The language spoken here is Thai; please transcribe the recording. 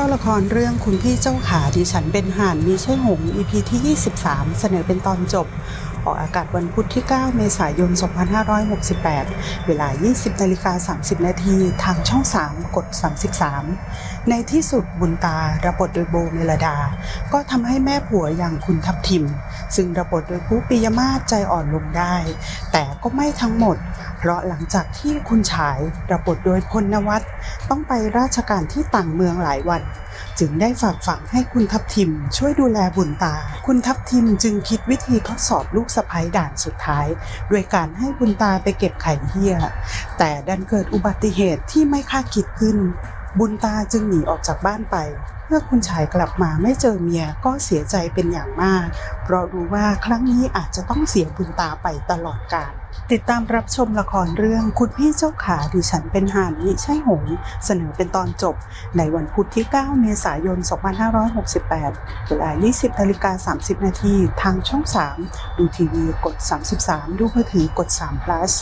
ย่อละครเรื่องคุณพี่เจ้าขาดิฉันเป็นห่านมีใช่หง EP ที่ 23 เสนอเป็นตอนจบ ออกอากาศวันพุธที่ 9 เมษายน 2568 เวลา 20นาฬิกา30 นาทีทางช่อง 3 กด 33 ในที่สุดบุญตารับทโดยโบเมลดา ก็ทำให้แม่ผัวอย่างคุณทับทิม ซึ่งรับบทโดยผู้ปิยมาศใจอ่อนลงได้ แต่ก็ไม่ทั้งหมด เพราะหลังจากที่คุณชายระบทโดยพลนวัตต้องไปราชการที่ต่างเมืองหลายวัน จึงได้ฝากฝังให้คุณทัพทิมช่วยดูแลบุญตา คุณทัพทิมจึงคิดวิธีทดสอบลูกสะพ้ยด่านสุดท้ายด้วยการให้บุญตาไปเก็บไข่เหี้ย แต่ดันเกิดอุบัติเหตุที่ไม่คาดคิดขึ้น บุญตาจึงหนีออกจากบ้านไป เมื่อคุณชายกลับมาไม่เจอเมียก็เสียใจเป็นอย่างมาก เพราะรู้ว่าครั้งนี้อาจจะต้องเสียบุญตาไปตลอดกาลติดตามรับชมละครเรื่องคุณพี่เจ้าขาดิฉันเป็นหานมิใช่หงเสนอเป็นตอนจบ ในวันพุธที่ 9 เมษายน 2568 เวลา 20นาฬิกา30 นาทีทางช่อง 3 ดูทีวีกด 33 ดูมือถือกด3 plus